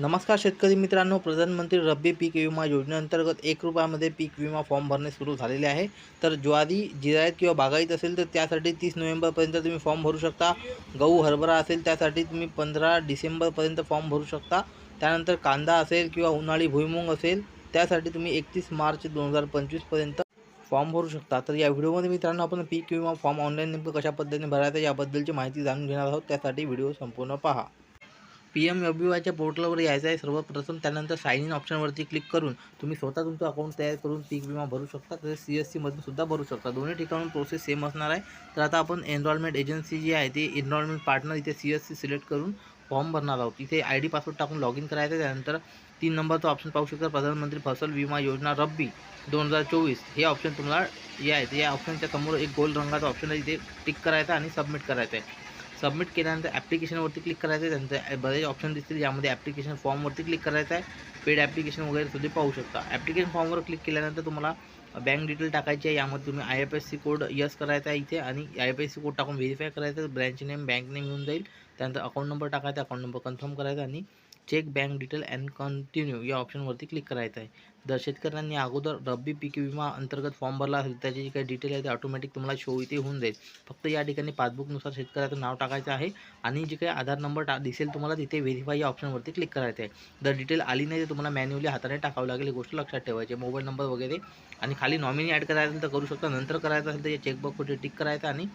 नमस्कार शेतकरी मित्रांनो प्रधानमंत्री रब्बी पीक विमा योजनेअंतर्गत एक रुपयामध्ये पीक विमा फॉर्म भरणे सुरू झालेले आहे. तर ज्वारी जिरायत किंवा बागायत असेल तर त्यासाठी तीस नोव्हेंबरपर्यंत तुम्ही फॉर्म भरू शकता. गहू हरभरा असेल त्यासाठी तुम्ही पंधरा डिसेंबरपर्यंत फॉर्म भरू शकता. त्यानंतर कांदा असेल किंवा उन्हाळी भुईमुंग असेल त्यासाठी तुम्ही एकतीस मार्च दोन हजार पंचवीसपर्यंत फॉर्म भरू शकता. तर या व्हिडिओमध्ये मित्रांनो आपण पीक विमा फॉर्म ऑनलाईन नेमकं कशा पद्धतीने भरायचं याबद्दलची माहिती जाणून घेणार आहोत. त्यासाठी व्हिडिओ संपूर्ण पहा. पी एम एफ बी वायच्या पोर्टलवर यायचं आहे सर्वप्रथम. त्यानंतर साईन इन ऑप्शनवरती क्लिक करून तुम्ही स्वतः तुमचं अकाउंट तयार करून पीक विमा भरू शकता. तसेच सी एस सीमधून सुद्धा भरू शकता. दोन्ही ठिकाणून प्रोसेस सेम असणार आहे. तर आता आपण एनरॉलमेंट एजन्सी जी आहे ती एनरॉलमेंट पार्टनर इथे सी एस सी सिलेक्ट करून फॉर्म भरणार आहोत. इथे आय डी पासवर्ड टाकून लॉग इन करायचं आहे. त्यानंतर तीन नंबरचा ऑप्शन पाहू शकता. प्रधानमंत्री फसल विमा योजना रब्बी दोन हजार चोवीस. हे ऑप्शन तुम्हाला या आहे या ऑप्शनच्या समोर एक गोल रंगाचा ऑप्शन आहे. इथे टिक करायचा आणि सबमिट करायचं आहे. सबमिट केल्यानंतर ॲप्लिकेशनवरती क्लिक करायचं आहे. त्यांचं बरेच ऑप्शन दिसतील ज्यामध्ये ॲप्लिकेशन फॉर्मवरती क्लिक करायचं आहे. पेड ॲप्लिकेशन वगैरे सुद्धा पाहू शकता. ॲप्लिकेशन फॉर्मवर क्लिक केल्यानंतर तुम्हाला बँक डिटेल टाकायची आहे. यामध्ये तुम्ही I F S C code yes करायचा आहे इथे आणि I F S C code टाकून व्हेरीफाय करायचं ब्रँच नेम बँक नेम येऊन जाईल. त्यानंतर अकाउंट नंबर टाकायचा अकाउंट नंबर कन्फर्म करायचा आणि check bank detail and continue या ऑप्शनवरती क्लिक करायचं आहे जर शेतकऱ्यांनी अगोदर रब्बी पीक विमा अंतर्गत फॉर्म भरला असेल त्याची जी काही डिटेल आहे ते ऑटोमॅटिक तुम्हाला शो इथे होऊन जाईल. फक्त या ठिकाणी पासबुकनुसार शेतकऱ्याचं नाव टाकायचं आहे आणि जे काही आधार नंबर टा दिसेल तुम्हाला तिथे व्हेरीफाय या ऑप्शनवरती क्लिक करायचं आहे जर डिटेल आली नाही तर तुम्हाला मॅन्युअली हाताने टाकावं लागेल ही गोष्ट लक्षात ठेवायची मोबाईल नंबर वगैरे आणि खाली नॉमिनी ॲड करायचं असेल तर करू शकता नंतर करायचं असेल तर या चेकबॉक्सवरती टिक करायचं आणि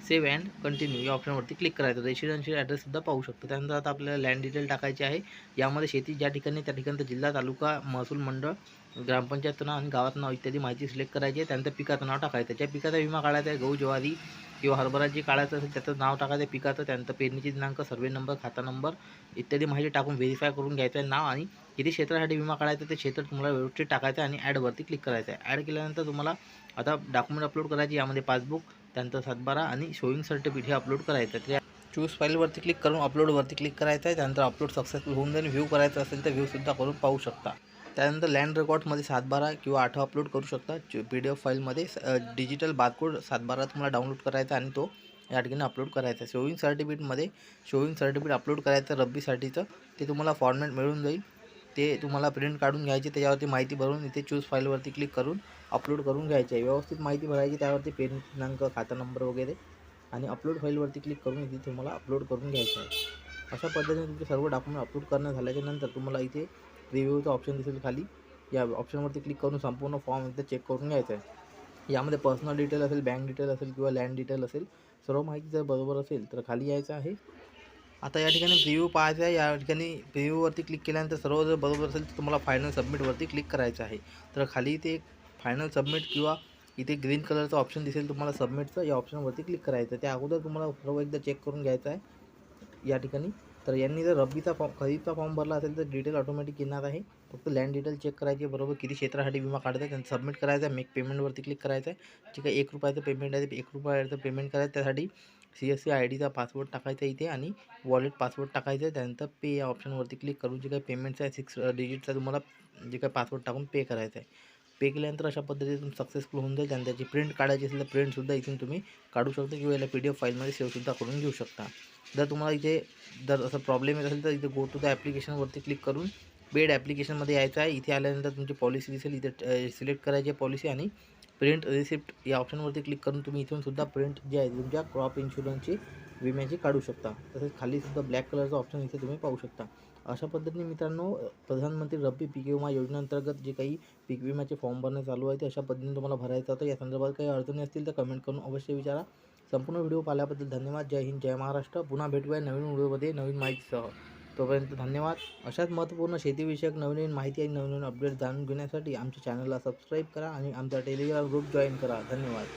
सेव्ह अँड कंटिन्यू या ऑप्शनवरती क्लिक करायचं. रेसिडेन्शियल ॲड्रेससुद्धा पाहू शकतो. त्यानंतर आता आपल्याला लँड डिटेल टाकायची आहे. यामध्ये शेती ज्या ठिकाणी त्या ठिकाणचं जिल्हा तालुका महसूल मंडळ ग्रामपंचायत नाव आणि गावात नाव इत्यादी माहिती सिलेक्ट करायची आहे. त्यानंतर पिकाचं नाव टाकायचं. ज्या पिकाचा विमा काढायचा आहे गहू ज्वारी किंवा हरभरा जे काढायचं असेल त्याचं नाव टाकायचं आहे पिकाचं. त्यानंतर पेरणीची दिनांक सर्वे नंबर खाता नंबर इत्यादी माहिती टाकून व्हेरीफाय करून घ्यायचं आहे नाव आणि किती क्षेत्रासाठी विमा काढायचा ते क्षेत्र तुम्हाला व्यवस्थित टाकायचं आहे आणि ॲडवरती क्लिक करायचं आहे. ॲड केल्यानंतर तुम्हाला आता डॉक्युमेंट अपलोड करायची यामध्ये पासबुक त्यानंतर सातबारा आणि शोईंग सर्टिफिकेट हे अपलोड करायचं. आहे चूज फाईलवरती क्लिक करून अपलोडवरती क्लिक करायचं आहे. त्यानंतर अपलोड सक्सेसफुल होऊन जाईल. व्ह्यू करायचं असेल तर व्ह्यूसुद्धा करून पाहू शकता. त्यानंतर लँड रेकॉर्डमध्ये सातबारा किंवा आठवा अपलोड करू शकता. पी डी एफ फाईलमध्ये डिजिटल बारकोड सातबारा तुम्हाला डाउनलोड करायचा आणि तो या ठिकाणी अपलोड करायचा आहे. शोईंग सर्टिफिकेटमध्ये शोईंग सर्टिफिकेट अपलोड करायचं रब्बीसाठीचं. ते तुम्हाला फॉर्मॅट मिळून जाईल. ते तुम्हाला प्रिंट काढून घ्यायचे त्याच्यावरती माहिती भरून इथे चूज फाईलवरती क्लिक करून अपलोड करून घ्यायचे आहे. व्यवस्थित माहिती भरायची त्यावरती पेन दिनांक खाता नंबर वगैरे आणि अपलोड फाईलवरती क्लिक करून इथे तुम्हाला अपलोड करून घ्यायचं आहे. अशा पद्धतीने तुमचे सर्व डॉक्युमेंट अपलोड करणं झाल्याच्यानंतर तुम्हाला इथे रिव्ह्यूचं ऑप्शन दिसेल खाली. या ऑप्शनवरती क्लिक करून संपूर्ण फॉर्म एकदा चेक करून घ्यायचा आहे. यामध्ये पर्सनल डिटेल असेल बँक डिटेल असेल किंवा लँड डिटेल असेल सर्व माहिती जर बरोबर असेल तर खाली यायचं आहे. आता या ठिकाणी प्रिव्ह्यू पाहायचा आहे. या ठिकाणी प्रिव्ह्यूवरती क्लिक केल्यानंतर सर्व जर बरोबर असेल तर तुम्हाला फायनल सबमिटवरती क्लिक करायचं आहे. तर खाली इथे फायनल सबमिट किंवा इथे ग्रीन कलरचं ऑप्शन दिसेल तुम्हाला सबमिटचं या ऑप्शनवरती क्लिक करायचं त्या अगोदर तुम्हाला सर्व एकदा चेक करून घ्यायचं आहे. या ठिकाणी. तर यांनी जर रब्बीचा फॉर्म खरीपचा फॉर्म भरला असेल तर डिटेल ऑटोमॅटिक येणार आहे. फक्त लँड डिटेल चेक करायची बरोबर किती क्षेत्रासाठी विमा काढायचा आहे. त्यांना सबमिट करायचं आहे. मेक पेमेंटवरती क्लिक करायचं आहे. ठीक आहे एक रुपयाचं पेमेंट आहे ते एक रुपयाचं पेमेंट करायचं त्यासाठी सी एस सी आय डीचा पासवर्ड टाकायचा इथे आणि वॉलेट पासवर्ड टाकायचं आहे. त्यानंतर पे या ऑप्शनवरती क्लिक करून जे काही पेमेंट्स आहे सिक्स डिजिटचा तुम्हाला जे काही पासवर्ड टाकून पे करायचं आहे. पे केल्यानंतर अशा पद्धतीने सक्सेसफुल होऊन जाईल त्यानंतर त्याची प्रिंट काढायची असेल तर प्रिंटसुद्धा इथून तुम्ही काढू शकता किंवा याला पी डी एफ फाईलमध्ये सेव्हसुद्धा करून घेऊ शकता. जर तुम्हाला इथे जर असं प्रॉब्लेम येत असेल तर इथे गो टू द ॲप्लिकेशनवरती क्लिक करून पेड ॲप्लिकेशनमध्ये यायचं आहे. इथे आल्यानंतर तुमची पॉलिसी दिसेल. इथे सिलेक्ट करायची आहे पॉलिसी आणि प्रिंट रिसिप्ट या ऑप्शनवरती क्लिक करून तुम्ही इथून सुद्धा प्रिंट जे आहे तुमच्या क्रॉप इन्शुरन्सची विम्याची काढू शकता. तसेच खालीसुद्धा ब्लॅक कलरचं ऑप्शन इथे तुम्ही पाहू शकता. अशा पद्धतीने मित्रांनो प्रधानमंत्री रब्बी पीक विमा योजनेअंतर्गत जे काही पीक विम्याचे फॉर्म भरणे चालू आहे ते अशा पद्धतीने तुम्हाला भरायचं होतं या संदर्भात काही अडचणी असतील तर कमेंट करून अवश्य विचारा. संपूर्ण व्हिडिओ पाहिल्याबद्दल धन्यवाद. जय हिंद जय महाराष्ट्र. पुन्हा भेटूया नवीन व्हिडिओमध्ये नवीन माहितीसह. तोपर्यंत धन्यवाद. अशाच महत्त्वपूर्ण शेतीविषयक नवनवीन माहिती आणि नवनवीन अपडेट जाणून घेण्यासाठी आमच्या चॅनलला सबस्क्राईब करा आणि आमचा टेलिग्राम ग्रुप जॉईन करा. धन्यवाद.